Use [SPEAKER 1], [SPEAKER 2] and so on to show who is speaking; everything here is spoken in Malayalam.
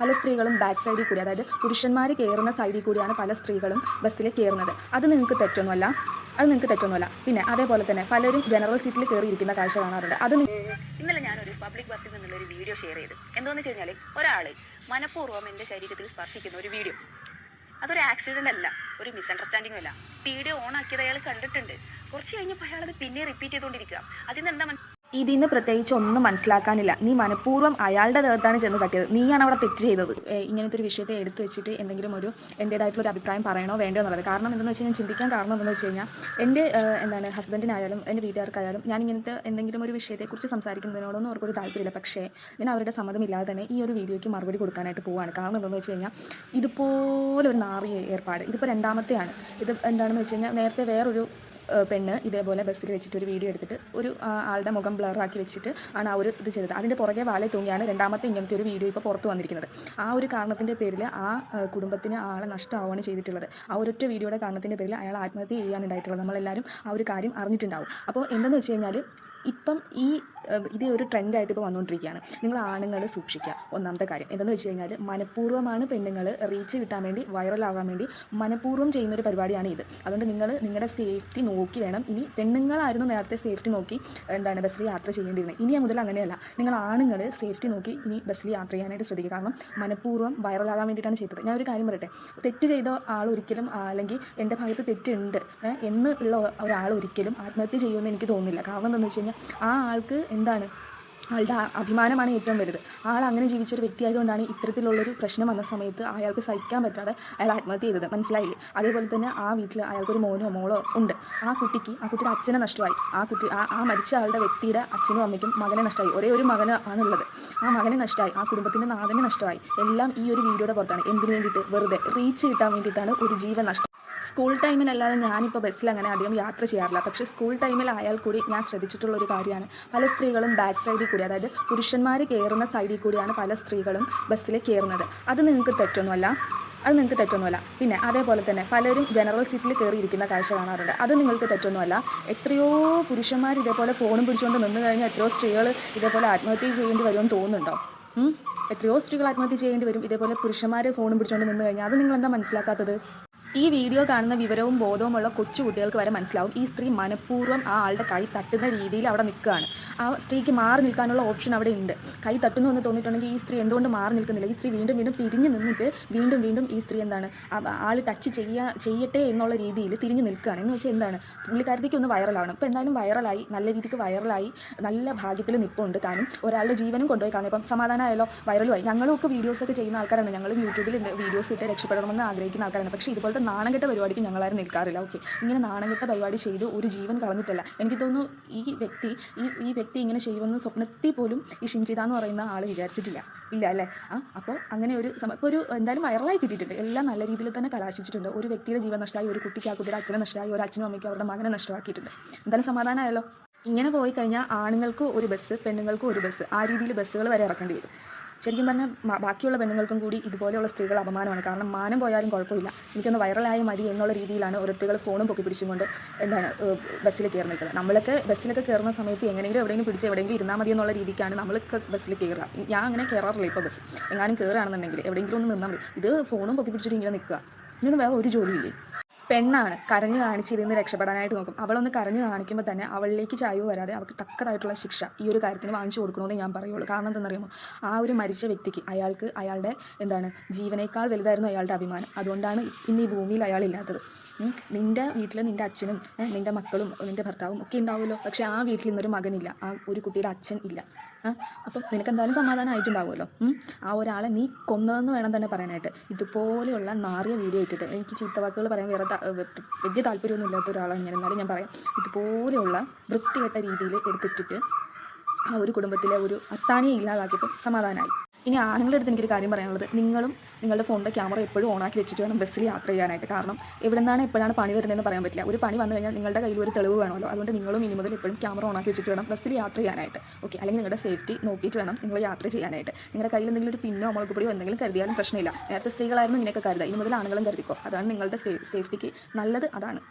[SPEAKER 1] പല സ്ത്രീകളും ബാക്ക് സൈഡിൽ കൂടി അതായത് പുരുഷന്മാർ കയറുന്ന സൈഡിൽ കൂടിയാണ് പല സ്ത്രീകളും ബസ്സിൽ കയറുന്നത് അത് നിങ്ങൾക്ക് തെറ്റൊന്നുമല്ല. അത് നിങ്ങൾക്ക് തെറ്റൊന്നുമല്ല. പിന്നെ അതേപോലെ തന്നെ പലരും ജനറൽ സീറ്റിൽ കയറിയിരിക്കുന്ന കാഴ്ച കാണാറുണ്ട്. അത്
[SPEAKER 2] ഇന്നലെ ഞാനൊരു പബ്ലിക് ബസ്സിൽ നിന്നുള്ള ഒരു വീഡിയോ ഷെയർ ചെയ്തു. എന്താണെന്ന് വെച്ച് കഴിഞ്ഞാൽ ഒരാൾ മനഃപൂർവം എന്റെ ശരീരത്തിൽ സ്പർശിക്കുന്ന ഒരു വീഡിയോ അതൊരു ആക്സിഡന്റ് അല്ല. ഒരു മിസ്അണ്ടർസ്റ്റാൻഡിംഗ് അല്ല. വീഡിയോ ഓൺ ആക്കിയത് അയാൾ കണ്ടിട്ടുണ്ട്. കുറച്ച് കഴിഞ്ഞപ്പോൾ അയാൾ അത് പിന്നെ റിപ്പീറ്റ് ചെയ്തുകൊണ്ടിരിക്കുക അതിൽ നിന്ന് എന്താ മന-
[SPEAKER 1] നിന്ന് പ്രത്യേകിച്ച് ഒന്നും മനസ്സിലാക്കാനില്ല. നീ മനഃപൂർവം അയാളുടെ ദേഹത്താണ് ചെന്ന് തട്ടിയത്. നീയാണ് അവിടെ തെറ്റ് ചെയ്തത്. ഇങ്ങനത്തെ ഒരു വിഷയത്തെ എടുത്തു വെച്ചിട്ട് എന്തെങ്കിലും ഒരു എന്റേതായിട്ടുള്ള ഒരു അഭിപ്രായം പറയണോ വേണ്ടോ എന്നുള്ളത്. കാരണം എന്തെന്ന് വെച്ച് കഴിഞ്ഞാൽ ചിന്തിക്കാൻ കാരണം എന്താണെന്ന് വെച്ച് കഴിഞ്ഞാൽ എന്റെ എന്താണ് ഹസ്ബൻഡിനായാലും എന്റെ വീട്ടുകാർക്കായാലും ഞാൻ ഇങ്ങനത്തെ എന്തെങ്കിലും ഒരു വിഷയത്തെക്കുറിച്ച് സംസാരിക്കുന്നതിനോടൊന്നും അവർക്കൊരു താല്പര്യമില്ല. പക്ഷേ ഞാൻ അവരുടെ സമ്മതമില്ലാതെ തന്നെ ഈ ഒരു വീഡിയോയ്ക്ക് മറുപടി കൊടുക്കാനായിട്ട് പോവുകയാണ് കാരണം എന്താണെന്ന് വെച്ച് കഴിഞ്ഞാൽ ഇതുപോലെ ഒരു നാറിയ ഏർപ്പാട്. ഇതിപ്പോൾ രണ്ടാമത്തെയാണ്. ഇത് എന്താണെന്ന് വെച്ച് കഴിഞ്ഞാൽ നേരത്തെ വേറൊരു പെണ്ണ് ഇതേപോലെ ബസ്സിൽ വെച്ചിട്ട് ഒരു വീഡിയോ എടുത്തിട്ട് ഒരു ആളുടെ മുഖം ബ്ലറാക്കി വെച്ചിട്ട് ആണ് ആ ഒരു ഇത് ചെയ്തത്. അതിന്റെ പുറകെ വാലെ തൂങ്ങിയാണ് രണ്ടാമത്തെ ഇങ്ങനത്തെ ഒരു വീഡിയോ ഇപ്പോൾ പുറത്ത് വന്നിരിക്കുന്നത്. ആ ഒരു കാരണത്തിന്റെ പേരിൽ ആ കുടുംബത്തിന് ആളെ നഷ്ടമാവുകയാണ് ചെയ്തിട്ടുള്ളത്. ആ ഒരൊറ്റ വീഡിയോയുടെ കാരണത്തിന്റെ പേരിൽ അയാൾ ആത്മഹത്യ ചെയ്യാനുണ്ടായിട്ടുള്ളത് നമ്മളെല്ലാവരും ആ ഒരു കാര്യം അറിഞ്ഞിട്ടുണ്ടാവും. അപ്പോൾ എന്തെന്ന് വെച്ച് കഴിഞ്ഞാൽ ഇപ്പം ഈ ഇത് ഒരു ട്രെൻഡായിട്ട് ഇപ്പോൾ വന്നുകൊണ്ടിരിക്കുകയാണ് നിങ്ങൾ ആണുങ്ങൾ സൂക്ഷിക്കുക. ഒന്നാമത്തെ കാര്യം എന്തെന്ന് വെച്ച് കഴിഞ്ഞാൽ മനഃപൂർവമാണ് പെണ്ണുങ്ങൾ റീച്ച് കിട്ടാൻ വേണ്ടി വൈറലാവാൻ വേണ്ടി മനഃപൂർവം ചെയ്യുന്ന ഒരു പരിപാടിയാണ് ഇത്. അതുകൊണ്ട് നിങ്ങൾ നിങ്ങളുടെ സേഫ്റ്റി നോക്കി വേണം. ഇനി പെണ്ണുങ്ങളായിരുന്നു നേരത്തെ സേഫ്റ്റി നോക്കി എന്താണ് ബസ്സിൽ യാത്ര ചെയ്യേണ്ടിയിരുന്നത്. ഇനി മുതൽ അങ്ങനെയല്ല. നിങ്ങൾ ആണുങ്ങൾ സേഫ്റ്റി നോക്കി ഇനി ബസ്സിൽ യാത്ര ചെയ്യാനായിട്ട് ശ്രദ്ധിക്കുക. കാരണം മനഃപൂർവം വൈറലാകാൻ വേണ്ടിയിട്ടാണ് ചെയ്തത്. ഞാൻ ഒരു കാര്യം പറയട്ടെ. തെറ്റ് ചെയ്ത ആൾ ഒരിക്കലും അല്ലെങ്കിൽ എന്റെ ഭാഗത്ത് തെറ്റുണ്ട് എന്നുള്ള ഒരാൾ ഒരിക്കലും ആത്മഹത്യ ചെയ്യുമെന്ന് എനിക്ക് തോന്നുന്നില്ല. കാരണം എന്താണെന്ന് വെച്ച് കഴിഞ്ഞാൽ ആ ആൾക്ക് എന്താണ് ആളുടെ അഭിമാനമാണ് ഏറ്റവും വലുത്. ആൾ അങ്ങനെ ജീവിച്ചൊരു വ്യക്തിയായതുകൊണ്ടാണ് ഇത്തരത്തിലുള്ളൊരു പ്രശ്നം വന്ന സമയത്ത് അയാൾക്ക് സഹിക്കാൻ പറ്റാതെ അയാൾ ആത്മഹത്യ ചെയ്തത്. മനസ്സിലായില്ലേ? അതേപോലെ തന്നെ ആ വീട്ടിൽ അയാൾക്കൊരു മോനോ മോളോ ഉണ്ട്. ആ കുട്ടിക്ക് ആ കുട്ടിയുടെ അച്ഛനെ നഷ്ടമായി. ആ കുട്ടി ആ ആ മരിച്ച ആളുടെ വ്യക്തിയുടെ അച്ഛനും അമ്മയ്ക്കും മകനെ നഷ്ടമായി. ഒരേ ഒരു മകന് ആണുള്ളത്. ആ മകനെ നഷ്ടമായി. ആ കുടുംബത്തിന്റെ നാഥനെ നഷ്ടമായി. എല്ലാം ഈ ഒരു വീഡിയോയുടെ പുറത്താണ്. എന്തിനു വേണ്ടിയിട്ട്? വെറുതെ. റീച്ച് കിട്ടാൻ വേണ്ടിയിട്ടാണ് ഒരു ജീവൻ നഷ്ടം. സ്കൂൾ ടൈമിലല്ലാതെ ഞാനിപ്പോൾ ബസ്സിൽ അങ്ങനെ അധികം യാത്ര ചെയ്യാറില്ല. പക്ഷേ സ്കൂൾ ടൈമിലായാൽ കൂടി ഞാൻ ശ്രദ്ധിച്ചിട്ടുള്ള ഒരു കാര്യമാണ്. പല സ്ത്രീകളും ബാക്ക് സൈഡിൽ കൂടി അതായത് പുരുഷന്മാർ കയറുന്ന സൈഡിൽ കൂടിയാണ് പല സ്ത്രീകളും ബസ്സിൽ കയറുന്നത് അത് നിങ്ങൾക്ക് തെറ്റൊന്നുമല്ല. അത് നിങ്ങൾക്ക് തെറ്റൊന്നുമല്ല. പിന്നെ അതേപോലെ തന്നെ പലരും ജനറൽ സീറ്റിൽ കയറിയിരിക്കുന്ന കാഴ്ച കാണാറുണ്ട്. അത് നിങ്ങൾക്ക് തെറ്റൊന്നുമല്ല. എത്രയോ പുരുഷന്മാർ ഇതേപോലെ ഫോണും പിടിച്ചുകൊണ്ട് നിന്ന് കഴിഞ്ഞാൽ എത്രയോ സ്ത്രീകൾ ഇതേപോലെ ആത്മഹത്യ ചെയ്യേണ്ടി വരുമെന്ന് തോന്നുന്നുണ്ടോ? എത്രയോ സ്ത്രീകൾ ആത്മഹത്യ ചെയ്യേണ്ടി വരും. ഇതേപോലെ പുരുഷന്മാർ ഫോണും പിടിച്ചുകൊണ്ട് നിന്ന് കഴിഞ്ഞാൽ. അത് നിങ്ങൾ എന്താ മനസ്സിലാക്കാത്തത്? ഈ വീഡിയോ കാണുന്ന വിവരവും ബോധവുമുള്ള കൊച്ചു കുട്ടികൾക്ക് വരെ മനസ്സിലാവും. ഈ സ്ത്രീ മനഃപൂർവം ആ ആളുടെ കൈ തട്ടുന്ന രീതിയിൽ അവിടെ നിൽക്കുകയാണ്. ആ സ്ത്രീക്ക് മാറി നിൽക്കാനുള്ള ഓപ്ഷൻ അവിടെ ഉണ്ട്. കൈ തട്ടുന്നു എന്ന് തോന്നിയിട്ടുണ്ടെങ്കിൽ ഈ സ്ത്രീ എന്തുകൊണ്ട് മാറി നിൽക്കുന്നില്ല? ഈ സ്ത്രീ വീണ്ടും വീണ്ടും തിരിഞ്ഞു നിന്നിട്ട് വീണ്ടും വീണ്ടും ഈ സ്ത്രീ എന്താണ്? ആൾ ടച്ച് ചെയ്യാ ചെയ്യട്ടെ എന്നുള്ള രീതിയിൽ തിരിഞ്ഞു നിൽക്കുകയാണ്. എന്ന് വെച്ചാൽ എന്താണ്? പുള്ളിക്കാരത്തേക്ക് ഒന്ന് വൈറലാണ് ഇപ്പോൾ എന്തായാലും വൈറലായി നല്ല രീതിക്ക് വൈറലായി നല്ല ഭാഗ്യത്തിൽ നിൽപ്പുണ്ട് താനും. ഒരാളുടെ ജീവനും കൊണ്ടുപോയി കാണും ഇപ്പം സമാധാനമായാലോ വൈറലുമായി ഞങ്ങളും ഒക്കെ വീഡിയോസൊക്കെ ചെയ്യുന്ന ആൾക്കാരാണ്. ഞങ്ങളും യൂട്യൂബിൽ വീഡിയോസ് ഇട്ട് രക്ഷപ്പെടണമെന്ന് ആഗ്രഹിക്കുന്ന ആൾക്കാരാണ്. പക്ഷേ ഇതുപോലത്തെ നാണംകെട്ട പരിപാടിക്ക് ഞങ്ങളാരും നിൽക്കാറില്ല. ഓക്കെ. ഇങ്ങനെ നാണംകെട്ട പരിപാടി ചെയ്ത് ഒരു ജീവൻ കളഞ്ഞിട്ടല്ല. എനിക്ക് തോന്നുന്നു ഈ വ്യക്തി ഈ ഈ വ്യക്തി ഇങ്ങനെ ചെയ്യുമെന്ന് സ്വപ്നത്തിൽ പോലും ഈ ഷിൻചിത എന്ന് പറയുന്ന ആൾ വിചാരിച്ചിട്ടില്ല. ഇല്ല അല്ലേ? ആ അപ്പോൾ അങ്ങനെ ഒരു ഇപ്പോൾ ഒരു എന്തായാലും വൈറലായി കിട്ടിയിട്ടുണ്ട്. എല്ലാം നല്ല രീതിയിൽ തന്നെ കലാശിച്ചിട്ടുണ്ട്. ഒരു വ്യക്തിയുടെ ജീവൻ നഷ്ടമായി ഒരു കുട്ടിക്ക് ആ കുട്ടിയുടെ അച്ഛനെ നഷ്ടമായി ഒരു അച്ഛനും അമ്മയ്ക്കും അവരുടെ മകനെ നഷ്ടമാക്കിയിട്ടുണ്ട്. എന്തായാലും സമാധാനമായല്ലോ ഇങ്ങനെ പോയി കഴിഞ്ഞാൽ ആണുങ്ങൾക്ക് ഒരു ബസ് പെണ്ണുങ്ങൾക്കും ഒരു ബസ് ആ രീതിയിൽ ബസ്സുകൾ വരെ ഇറക്കേണ്ടി വരും. ശരിക്കും പറഞ്ഞാൽ ബാക്കിയുള്ള പെണ്ണുങ്ങൾക്കും കൂടി ഇതുപോലെയുള്ള സ്ത്രീകൾ അപമാനമാണ്. കാരണം മാനം പോയാലും കുഴപ്പമില്ല. എനിക്കൊന്ന് വൈറലായ മതി എന്നുള്ള രീതിയിലാണ് ഓരോരുത്തർ ഫോണും പൊക്കി പിടിച്ചുകൊണ്ട് എന്താണ് ബസ്സിൽ കയറി നിൽക്കുന്നത്. നമ്മളൊക്കെ ബസ്സിലൊക്കെ കയറുന്ന സമയത്ത് എങ്ങനെയെങ്കിലും എവിടെയെങ്കിലും പിടിച്ച് എവിടെയെങ്കിലും ഇരുന്നാൽ മതി എന്നുള്ള രീതിക്കാണ് നമ്മളൊക്കെ ബസ്സിൽ കയറുക. ഞാൻ അങ്ങനെ കയറാറില്ല ഇപ്പോൾ ബസ് എങ്ങാനും കയറുകയാണെന്നുണ്ടെങ്കിൽ എവിടെയെങ്കിലും ഒന്ന് നിന്നാൽ മതി. ഇത് ഫോണും പൊക്കി പിടിച്ചിട്ട് ഇങ്ങനെ നിൽക്കുക. ഇനിയൊന്നും വേറെ ഒരു ജോലിയില്ലേ? പെണ്ണാണ് കരഞ്ഞു കാണിച്ചിരുന്ന് രക്ഷപ്പെടാനായിട്ട് നോക്കും. അവളൊന്ന് കരഞ്ഞു കാണിക്കുമ്പോൾ തന്നെ അവളിലേക്ക് ചായവ് വരാതെ അവൾക്ക് തക്കതായിട്ടുള്ള ശിക്ഷ ഈ ഒരു കാര്യത്തിന് വാങ്ങിച്ചു കൊടുക്കണമെന്ന് ഞാൻ പറയുള്ളൂ. കാരണം എന്തെന്നറിയുമോ ആ ഒരു മരിച്ച വ്യക്തിക്ക് അയാൾക്ക് അയാളുടെ എന്താണ് ജീവനേക്കാൾ വലുതായിരുന്നു അയാളുടെ അഭിമാനം. അതുകൊണ്ടാണ് ഇന്ന് ഈ ഭൂമിയിൽ അയാളില്ലാത്തത് നിന്റെ വീട്ടിൽ നിന്റെ അച്ഛനും നിന്റെ മക്കളും നിന്റെ ഭർത്താവും ഒക്കെ ഉണ്ടാവുമല്ലോ. പക്ഷേ ആ വീട്ടിൽ ഇന്നൊരു മകനില്ല. ആ ഒരു കുട്ടിയുടെ അച്ഛൻ ഇല്ല. അപ്പം നിനക്ക് എന്തായാലും സമാധാനമായിട്ടുണ്ടാവുമല്ലോ. ആ ഒരാളെ നീ കൊന്നതെന്ന് വേണം തന്നെ പറയാനായിട്ട്. ഇതുപോലെയുള്ള നാറിയ വീഡിയോ ഇട്ടിട്ട് എനിക്ക് ചീത്തവാക്കുകൾ പറയാൻ വേറെ വലിയ താല്പര്യമൊന്നും ഇല്ലാത്ത ഒരാളാണ് ഞാൻ. എന്നാലും ഞാൻ പറയാം. ഇതുപോലെയുള്ള വൃത്തികെട്ട രീതിയിൽ എടുത്തിട്ടിട്ട് ആ ഒരു കുടുംബത്തിലെ ഒരു അത്താണിയെ ഇല്ലാതാക്കിയപ്പോൾ സമാധാനമായി ഇനി ആണുങ്ങളുടെ അടുത്ത് എനിക്കൊരു കാര്യം പറയാനുള്ളത്. നിങ്ങളും നിങ്ങളുടെ ഫോണിന്റെ ക്യാമറ എപ്പോഴും ഓണാക്കി വെച്ചിട്ട് വേണം ബസ്സിൽ യാത്ര ചെയ്യാനായിട്ട്. കാരണം എവിടെ നിന്നാണ് എപ്പോഴാണ് പണി വരുന്നതെന്ന് പറയാൻ പറ്റില്ല. ഒരു പണി വന്നു കഴിഞ്ഞാൽ നിങ്ങളുടെ കയ്യിൽ ഒരു തെളിവ് വേണമല്ലോ. അതുകൊണ്ട് നിങ്ങളും ഇനി മുതൽ എപ്പോഴും ക്യാമറ ഓണാക്കി വെച്ചിട്ട് വേണം ബസ്സിൽ യാത്ര ചെയ്യാനായിട്ട്. ഓക്കെ അല്ലെങ്കിൽ നിങ്ങളുടെ സേഫ്റ്റി നോക്കിയിട്ട് വേണം നിങ്ങൾ യാത്ര ചെയ്യാനായിട്ട്. നിങ്ങളുടെ കയ്യിൽ എന്തെങ്കിലും ഒരു പിന്നോ മുളക് പൊടിയോ എന്തെങ്കിലും കരുതിയാലും പ്രശ്നമില്ല. നേരത്തെ സ്ത്രീകളായിരുന്നു ഇങ്ങനെയൊക്കെ കരുതുക. ഇനി മുതൽ ആണുങ്ങളും കരുതിക്കോ. അതാണ് നിങ്ങളുടെ സേഫ്റ്റിക്ക് നല്ലത്. അതാണ്.